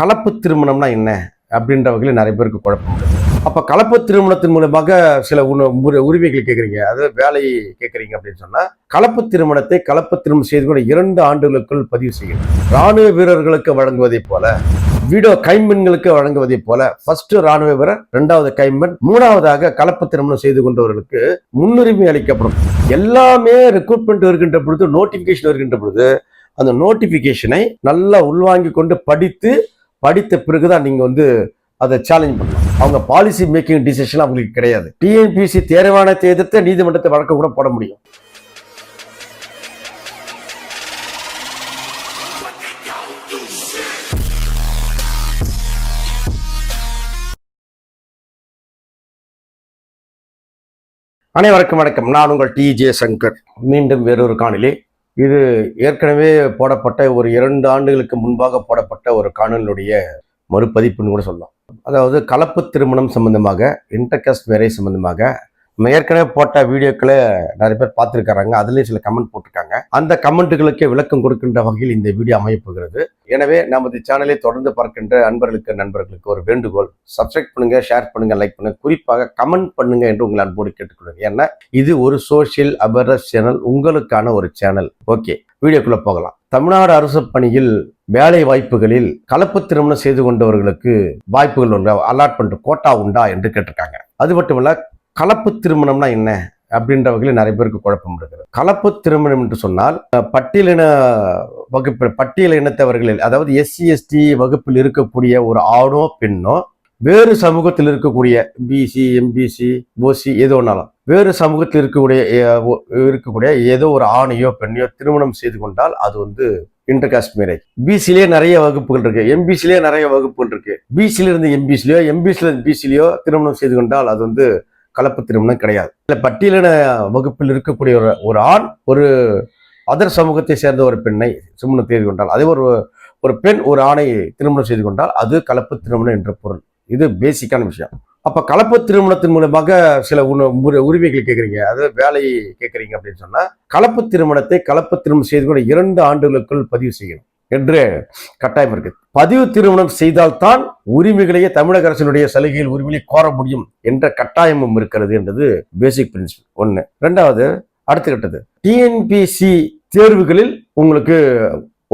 கலப்பு திருமணம்னா என்ன அப்படின்ற வகையில் நிறைய பேருக்கு குழப்பம். அப்போ கலப்பு திருமணத்தின் மூலமாக சில உணவு உரிமைகள் கேட்குறீங்க அதாவது வேலை கேட்குறீங்க அப்படின்னு சொன்னால் கலப்பு திருமணத்தை கலப்பு திருமணம் செய்து கொண்ட இரண்டு ஆண்டுகளுக்குள் பதிவு செய்யணும். ராணுவ வீரர்களுக்கு வழங்குவதைப் போல வீடோ கைம்பெண்களுக்கு வழங்குவதைப் போல ஃபர்ஸ்ட் ராணுவ வீரர் ரெண்டாவது கைம்பெண் மூணாவதாக கலப்பு திருமணம் செய்து கொண்டவர்களுக்கு முன்னுரிமை அளிக்கப்படும். எல்லாமே ரெக்ரூட்மெண்ட் வருகின்ற பொழுது நோட்டிபிகேஷன் வருகின்ற பொழுது அந்த நோட்டிபிகேஷனை நல்லா உள்வாங்கி கொண்டு படித்து படித்த பிறகுதான் நீங்க வந்து அதை சேலஞ்ச் பண்ணலாம். அவங்க பாலிசி மேக்கிங் டிசிஷன் அவங்களுக்கு கிடையாது. டிஎன்பிசி தேர்வானத்தை எதிர்த்து நீதிமன்றத்தை வழக்கு கூட போட முடியும். அனைவருக்கும் வணக்கம். நான் உங்கள் டி ஜே சங்கர் மீண்டும் வேறொரு காணிலே இது ஏற்கனவே போடப்பட்ட ஒரு இரண்டு ஆண்டுகளுக்கு முன்பாக போடப்பட்ட ஒரு காணொலியுடைய மறுபதிப்புன்னு கூட சொல்லலாம். அதாவது கலப்பு திருமணம் சம்பந்தமாக இன்டர்காஸ்ட் மேரேஜ் சம்பந்தமாக நம்ம ஏற்கனவே போட்ட வீடியோக்களை நிறைய பேர் பார்த்துருக்காங்க. அதுலேயும் சில கமெண்ட் போட்டிருக்காங்க. அந்த கமெண்ட்டுகளுக்கே விளக்கம் கொடுக்கின்ற வகையில் இந்த வீடியோ அமையப்போகிறது. எனவே நமது சேனலை தொடர்ந்து பார்க்கின்ற அன்பர்களுக்கு நண்பர்களுக்கு ஒரு வேண்டுகோள். சப்ஸ்கிரைப் பண்ணுங்க ஷேர் பண்ணுங்க லைக் பண்ணுங்க. குறிப்பாக கமெண்ட் பண்ணுங்க என்று உங்களை அன்போடு கேட்டுக்கொள்ளுங்க ஏன்னா இது ஒரு சோஷியல் அவேர்னஸ் சேனல் உங்களுக்கான ஒரு சேனல் ஓகே வீடியோக்குள்ள போகலாம். தமிழ்நாடு அரசு பணியில் வேலை வாய்ப்புகளில் கலப்பு திருமணம் செய்து கொண்டவர்களுக்கு வாய்ப்புகள் உள்ள அலாட்மெண்ட் கோட்டா உண்டா? என்று கேட்டிருக்காங்க. அது மட்டுமல்ல கலப்பு திருமணம்னா என்ன அப்படின்ற வகையில் நிறைய பேருக்கு குழப்பம் இருக்குது கலப்பு திருமணம் என்று சொன்னால் பட்டியலின வகுப்பு பட்டியல் இனத்தவர்களில் அதாவது எஸ்சி எஸ்டி வகுப்பில் இருக்கக்கூடிய ஒரு ஆணோ பெண்ணோ வேறு சமூகத்தில் இருக்கக்கூடிய பிசி எம்பிசி ஓசி எது ஒன்றாலும் வேறு சமூகத்தில் இருக்கக்கூடிய இருக்கக்கூடிய ஏதோ ஒரு ஆணையோ பெண்ணையோ திருமணம் செய்து கொண்டால் அது வந்து இன்டர்காஸ்ட் மேரேஜ் பிசிலே நிறைய வகுப்புகள் இருக்கு. எம்பிசிலே நிறைய வகுப்புகள் இருக்கு. பிசில இருந்து எம்பிசிலையோ எம்பிசில இருந்து பிசிலையோ திருமணம் செய்து கொண்டால் அது வந்து கலப்பு திருமணம் கிடையாது. இல்லை பட்டியலின வகுப்பில் இருக்கக்கூடிய ஒரு ஒரு ஆண் ஒரு அதர் சமூகத்தை சேர்ந்த ஒரு பெண்ணை திருமணம் செய்து கொண்டால் அதே ஒரு ஒரு பெண் ஒரு ஆணை திருமணம் செய்து கொண்டால் அது கலப்பு திருமணம் என்ற பொருள். இது பேசிக்கான விஷயம். அப்போ கலப்பு திருமணத்தின் மூலமாக சில உணவு உரிமைகள் கேட்குறீங்க. அதாவது வேலை கேட்குறீங்க அப்படின்னு சொன்னால் கலப்பு திருமணத்தை கலப்பு திருமணம் செய்து கொண்ட இரண்டு ஆண்டுகளுக்குள் பதிவு செய்யணும். என்று கட்டாயம் இருக்கு. பதிவு திருமணம் செய்தால்தான் உரிமைகளையே தமிழக அரசினுடைய சலுகையில் உரிமையை கோர முடியும் என்ற கட்டாயமும் இருக்கிறது என்றது பேசிக் பிரின்சிபல் ஒன்று ரெண்டாவது அடுத்த கட்டது. டிஎன்பிசி தேர்வுகளில் உங்களுக்கு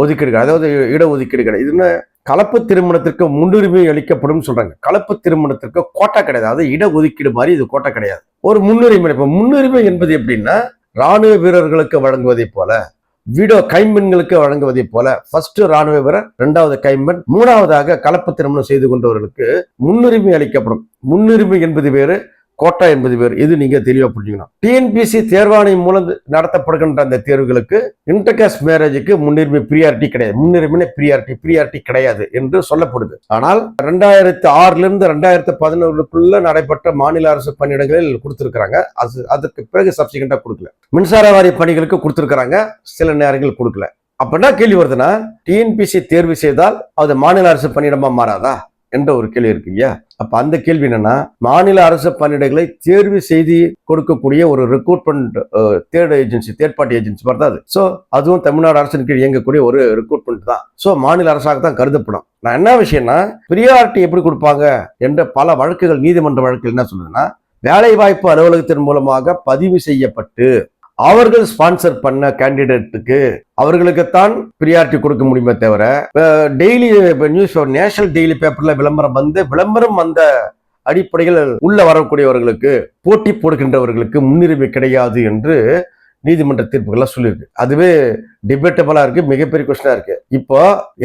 ஒதுக்கீடுகள் அதாவது இடஒதுக்கீடு கிடையாது இது என்ன? கலப்பு திருமணத்திற்கு முன்னுரிமை அளிக்கப்படும் சொல்றாங்க. கலப்பு திருமணத்திற்கு கோட்டா கிடையாது. அதாவது இடஒதுக்கீடு மாதிரி இது கோட்டா கிடையாது. ஒரு முன்னுரிமை இப்போ முன்னுரிமை என்பது எப்படின்னா ராணுவ வீரர்களுக்கு வழங்குவதைப் போல வீடோ கைம்பெண்களுக்கு வழங்குவதை போல ஃபர்ஸ்ட் ராணுவ வீரர் இரண்டாவது கைம்பெண் மூணாவதாக கலப்பு திருமணம் செய்து கொண்டவர்களுக்கு முன்னுரிமை அளிக்கப்படும். முன்னுரிமை என்பது வேறு கோட்டா என்பது பேர் இது நீங்க தெளிவா புரிஞ்சுக்கணும். டிஎன்பிசி தேர்வாணையம் மூலம் நடத்தப்படுகின்ற அந்த தேர்வுகளுக்கு இன்டர்காஸ்ட் மேரேஜுக்கு முன்னுரிமை பிரியாரிட்டி கிடையாது. முன்னுரிமை பிரியாரிட்டி பிரியாரிட்டி கிடையாது என்று சொல்லப்படுது. ஆனால் ரெண்டாயிரத்தி ஆறுல இருந்து ரெண்டாயிரத்தி பதினொன்றுக்குள்ள நடைபெற்ற மாநில அரசு பணியிடங்களில் கொடுத்திருக்கிறாங்க. அது அதற்கு பிறகு சப்சிகண்டா கொடுக்கல. மின்சார வாரிய பணிகளுக்கு கொடுத்திருக்கிறாங்க. சில நேரங்கள் கொடுக்கல. அப்படின்னா என்ன கேள்வி வருதுன்னா டிஎன்பிசி தேர்வு செய்தால் அது மாநில அரசு பணியிடமா மாறாதா? என்ற ஒரு கேள்வி இருக்கு இல்லையா? அப்ப அந்த கேள்வி என்னன்னா மாநில அரசு பணியிடங்களை தேர்வு செய்து கொடுக்கக்கூடிய ஒரு recruitment third agency third party agency மாதிரி தான் அது. ஸோ அதுவும் தமிழ்நாடு அரசின் கீழ் இயங்கக்கூடிய ஒரு ரெக்ரூட்மெண்ட் தான். ஸோ மாநில அரசாக தான் கருதப்படும். நான் என்ன விஷயம்னா பிரியாரிட்டி எப்படி கொடுப்பாங்க என்ற பல வழக்குகள் நீதிமன்ற வழக்குகள் என்ன சொல்லுதுன்னா வேலைவாய்ப்பு அலுவலகத்தின் மூலமாக பதிவு செய்யப்பட்டு அவர்கள் ஸ்பான்சர் பண்ண கேண்டிடேட்டுக்கு அவர்களுக்குத்தான் பிரியாரிட்டி கொடுக்க முடியுமே தவிர டெய்லி நியூஸ் நேஷனல் டெய்லி பேப்பர்ல விளம்பரம் வந்து விளம்பரம் வந்த அடிப்படையில் உள்ள வரக்கூடியவர்களுக்கு போட்டி போடுகின்றவர்களுக்கு முன்னுரிமை கிடையாது என்று நீதிமன்ற தீர்ப்புகள்லாம் சொல்லியிருக்கு. அதுவே டிபேட்டபிளா இருக்கு மிகப்பெரிய கொஸ்டினா இருக்கு. இப்போ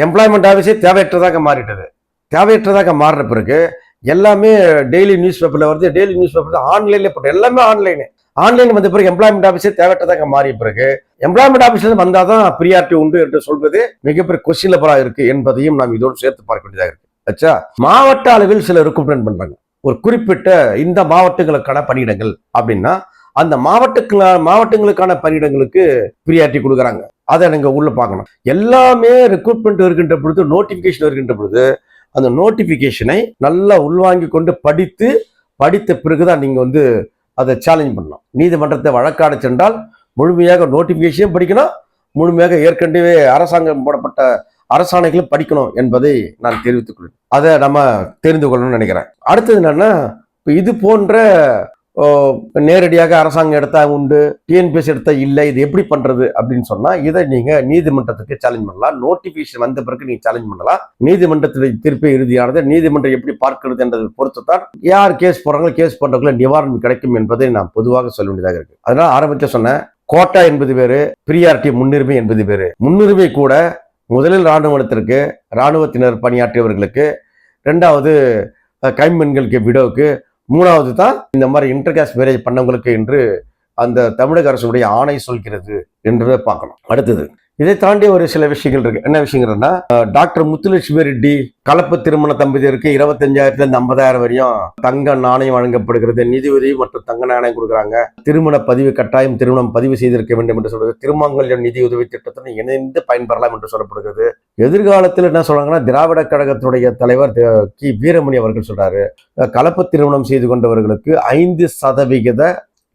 எம்ப்ளாய்மெண்ட் ஆஃபீஸே தேவையற்றதாக மாறிட்டது. தேவையற்றதாக மாறின பிறகு எல்லாமே டெய்லி நியூஸ் பேப்பர்ல வருது டெய்லி நியூஸ் பேப்பர் ஆன்லைன்ல போட்டு எல்லாமே ஆன்லைன் ஆன்லைன் வந்த பிறகு எம்ப்ளாய்மெண்ட் ஆஃபீஸே தேவையற்றதாக மாறிய பிறகு எம்ப்ளாய்மெண்ட் ஆஃபீஸ்ல இருந்து வந்தாதான் ப்ரியாரிட்டி உண்டு என்று சொல்வது மிகப்பெரிய கொஸ்டின் லெவலா இருக்கு என்பதையும் நாம் இதோடு சேர்த்து பார்க்க வேண்டியதாக இருக்கு. ஆச்சா மாவட்ட அளவில் சில ரெக்ரூட்மெண்ட் பண்றாங்க. ஒரு குறிப்பிட்ட இந்த மாவட்டங்களுக்கான பணியிடங்கள் அப்படின்னா அந்த மாவட்டங்கள மாவட்டங்களுக்கான பணியிடங்களுக்கு ப்ரியாரிட்டி கொடுக்குறாங்க. அதை நீங்கள் உள்ள பார்க்கணும். எல்லாமே ரெக்ரூட்மெண்ட் வருகின்ற பொழுது நோட்டிபிகேஷன் வருகின்ற பொழுது அந்த நோட்டிபிகேஷனை நல்லா உள்வாங்கி கொண்டு படித்து படித்த பிறகுதான் நீங்க வந்து அதை சேலஞ்ச் பண்ணணும் நீதிமன்றத்தை வழக்காட சென்றால் முழுமையாக நோட்டிஃபிகேஷனும் படிக்கணும். முழுமையாக ஏற்கனவே அரசாங்கம் போடப்பட்ட அரசாணைகளும் படிக்கணும் என்பதை நான் தெரிவித்துக் கொள்வேன் அதை நம்ம தெரிந்து கொள்ளணும்னு நினைக்கிறேன். அடுத்தது என்னன்னா இப்போ இது போன்ற நேரடியாக அரசாங்கம் எடுத்தால் உண்டு டிஎன்பிஎஸ் எடுத்தால் இல்லை இது எப்படி பண்ணுறது அப்படின்னு சொன்னால் இதை நீங்கள் நீதிமன்றத்துக்கு சேலஞ்ச் பண்ணலாம். நோட்டிஃபிகேஷன் வந்த பிறகு நீங்கள் சேலஞ்ச் பண்ணலாம். நீதிமன்றத்துடைய தீர்ப்பு இறுதியானது நீதிமன்றம் எப்படி பார்க்கிறது என்றதை பொறுத்து தான் யார் கேஸ் போடுறாங்களோ கேஸ் பண்றவங்கள நிவாரணம் கிடைக்கும் என்பதை நான் பொதுவாக சொல்ல வேண்டியதாக இருக்கு. அதனால் ஆரம்பித்த சொன்னேன் கோட்டா என்பது வேறு பிரியாரிட்டி முன்னுரிமை என்பது வேறு. முன்னுரிமை கூட முதலில் இராணுவத்திற்கு இராணுவத்தினர் பணியாற்றியவர்களுக்கு ரெண்டாவது அஹ், கைம்பெண்களுக்கு விடோவுக்கு மூணாவது தான் இந்த மாதிரி இன்டர்காஸ்ட் மேரேஜ் பண்ணவங்களுக்கு என்று அந்த தமிழக அரசுடைய ஆணை சொல்கிறது என்றதை பார்க்கணும். அடுத்தது இதை தாண்டி ஒரு சில விஷயங்கள் இருக்கு. என்ன விஷயங்கள்னா டாக்டர் முத்துலட்சுமி ரெட்டி கலப்பு திருமண தம்பதியருக்கு இருபத்தஞ்சாயிரத்துல இருந்து ஐம்பதாயிரம் வரையும் தங்க நாணயம் வழங்கப்படுகிறது. நிதி உதவி மற்றும் தங்க நாணயம் கொடுக்குறாங்க. திருமண பதிவு கட்டாயம் திருமணம் பதிவு செய்திருக்க வேண்டும் என்று சொல்றது. திருமங்கல்யம் நிதி உதவி திட்டத்துடன் இணைந்து பயன்பெறலாம் என்று சொல்லப்படுகிறது. எதிர்காலத்தில் என்ன சொல்றாங்கன்னா திராவிட கழகத்துடைய தலைவர் கி. வீரமணி அவர்கள் சொல்றாரு கலப்பு திருமணம் செய்து கொண்டவர்களுக்கு ஐந்து சதவிகித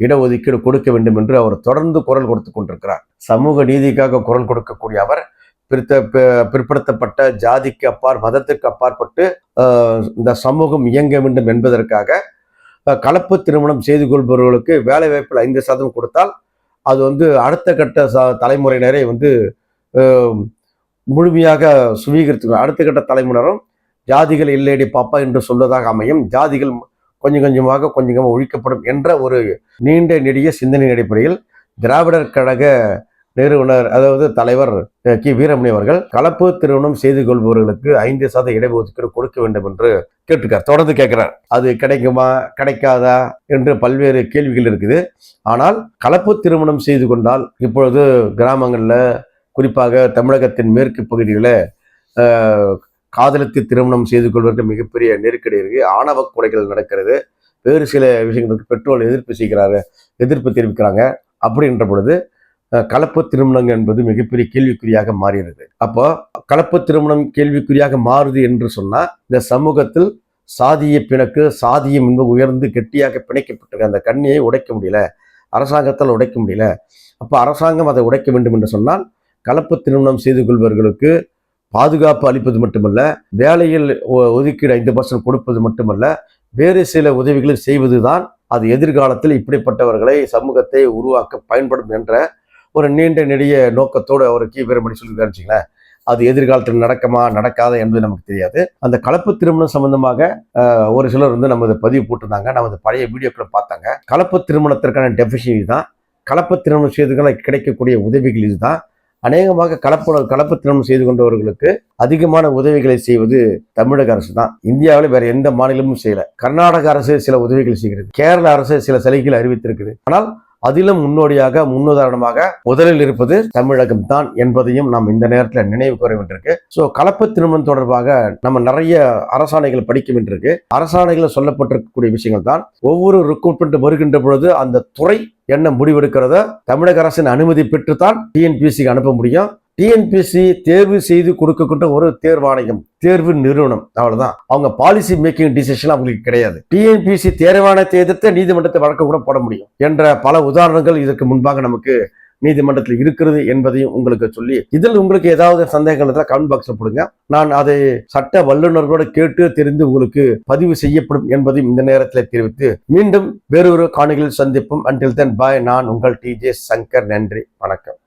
இடஒதுக்கீடு கொடுக்க வேண்டும் என்று அவர் தொடர்ந்து குரல் கொடுத்து கொண்டிருக்கிறார். சமூக நீதிக்காக குரல் கொடுக்கக்கூடிய அவர் பிரித்த பிற்படுத்தப்பட்ட ஜாதிக்கு அப்பார் மதத்திற்கு அப்பாற்பட்டு இந்த சமூகம் இயங்க வேண்டும் என்பதற்காக கலப்பு திருமணம் செய்து கொள்பவர்களுக்கு வேலை வாய்ப்பில் ஐந்து சதவீதம் கொடுத்தால் அது வந்து அடுத்த கட்ட ச தலைமுறையினரை வந்து முழுமையாக சுவீகரித்து அடுத்த கட்ட தலைமுறையும் ஜாதிகள் இல்லையடி பாப்பா என்று சொல்வதாக அமையும். ஜாதிகள் கொஞ்சம் கொஞ்சமாக கொஞ்சம் கொஞ்சமாக ஒழிக்கப்படும் என்ற ஒரு நீண்ட நெடிய சிந்தனையின் அடிப்படையில் திராவிடர் கழக நிறுவனர் அதாவது தலைவர் கி. வீரமணி அவர்கள் கலப்பு திருமணம் செய்து கொள்பவர்களுக்கு ஐந்து சத இடஒதுக்கீடு கொடுக்க வேண்டும் என்று கேட்டிருக்கார் தொடர்ந்து கேட்கிறார். அது கிடைக்குமா கிடைக்காதா என்று பல்வேறு கேள்விகள் இருக்குது. ஆனால் கலப்பு திருமணம் செய்து கொண்டால் இப்பொழுது கிராமங்களில் குறிப்பாக தமிழகத்தின் மேற்கு பகுதிகளில் காதலுக்கு திருமணம் செய்து கொள்வதற்கு மிகப்பெரிய நெருக்கடி இருக்கு. ஆணவ கொலைகள் நடக்கிறது. வேறு சில விஷயங்களுக்கு பெட்ரோல் எதிர்ப்பு செய்கிறாரு எதிர்ப்பு தெரிவிக்கிறாங்க. அப்படின்ற பொழுது கலப்பு திருமணம் என்பது மிகப்பெரிய கேள்விக்குறியாக மாறுகிறது அப்போ கலப்பு திருமணம் கேள்விக்குறியாக மாறுது என்று சொன்னால் இந்த சமூகத்தில் சாதிய பிணக்கு சாதியம் என்பது உயர்ந்து கெட்டியாக பிணைக்கப்பட்டிருக்க. அந்த கண்ணியை உடைக்க முடியல. அரசாங்கத்தால் உடைக்க முடியல. அப்போ அரசாங்கம் அதை உடைக்க வேண்டும் என்று சொன்னால் கலப்பு திருமணம் செய்து கொள்பவர்களுக்கு பாதுகாப்பு அளிப்பது மட்டுமல்ல வேலையில் ஒ- ஒதுக்கீடு ஐந்து பர்சன்ட் கொடுப்பது மட்டுமல்ல வேறு சில உதவிகளை செய்வது தான் அது எதிர்காலத்தில் இப்படிப்பட்டவர்களை சமூகத்தை உருவாக்க பயன்படும் என்ற ஒரு நீண்ட நெடிய நோக்கத்தோடு அவருக்கு வீரமணி பெருமணி சொல்லியிருக்காரு வச்சுங்களேன் அது எதிர்காலத்தில் நடக்குமா நடக்காதா என்பது நமக்கு தெரியாது. அந்த கலப்பு திருமணம் சம்பந்தமாக ஒரு சிலர் வந்து நமது பதிவு போட்டிருந்தாங்க. நமது பழைய வீடியோக்களை பார்த்தாங்க. கலப்பு திருமணத்திற்கான டெஃபிஷன் இதுதான். கலப்பு திருமணம் செய்துகளை கிடைக்கக்கூடிய உதவிகள் இதுதான். அநேகமாக கலப்பு கலப்பு திருமணம் செய்து கொண்டவர்களுக்கு அதிகமான உதவிகளை செய்வது தமிழக அரசு தான். இந்தியாவில் வேற எந்த மாநிலமும் செய்யல. கர்நாடக அரசு சில உதவிகள் செய்கிறது. கேரள அரசு சில சலுகைகள் அறிவித்திருக்குது ஆனால் அதிலும் முன்னோடியாக முன்னுதாரணமாக முதலில் இருப்பது தமிழகம் தான் என்பதையும் நாம் இந்த நேரத்தில் நினைவு கூற வேண்டியிருக்கு. ஸோ கலப்பு திருமணம் தொடர்பாக நம்ம நிறைய அரசாணைகள் படிக்க வேண்டியிருக்கு. அரசாணைகளில் சொல்லப்பட்டிருக்கக்கூடிய விஷயங்கள் தான் ஒவ்வொரு ரிக்ரூட்மெண்ட் வருகின்ற பொழுது அந்த துறை என்ன முடிவெடுக்கிறத தமிழக அரசின் அனுமதி பெற்றுத்தான் டிஎன்பிஎஸ்சிக்கு அனுப்ப முடியும். டிஎன்பிஎஸ்சி தேர்வு செய்து கொடுக்கக்கூடிய ஒரு தேர்வாணையம் தேர்வு நிறுவனம். அவ்வளவுதான். அவங்க பாலிசி மேக்கிங் டிசிஷன் அவங்களுக்கு கிடையாது. டிஎன்பிஎஸ்சி தேர்வாணையத்தை எதிர்த்து நீதிமன்றத்தை வழக்கு கூட போட முடியும் என்ற பல உதாரணங்கள் இதற்கு முன்பாக நமக்கு நீதிமன்றத்தில் இருக்கிறது என்பதையும் உங்களுக்கு சொல்லி இதில் உங்களுக்கு ஏதாவது சந்தேகங்கள் இருந்தால் கமெண்ட் பாக்ஸில் போடுங்க. நான் அதை சட்ட வல்லுநர்களோடு கேட்டு தெரிந்து உங்களுக்கு பதிவு செய்யப்படும் என்பதையும் இந்த நேரத்தில் தெரிவித்து மீண்டும் வேறொரு காணிகளில் சந்திப்போம். அன்டில் தென் பாய் நான் உங்கள் டிஜே சங்கர் நன்றி. வணக்கம்.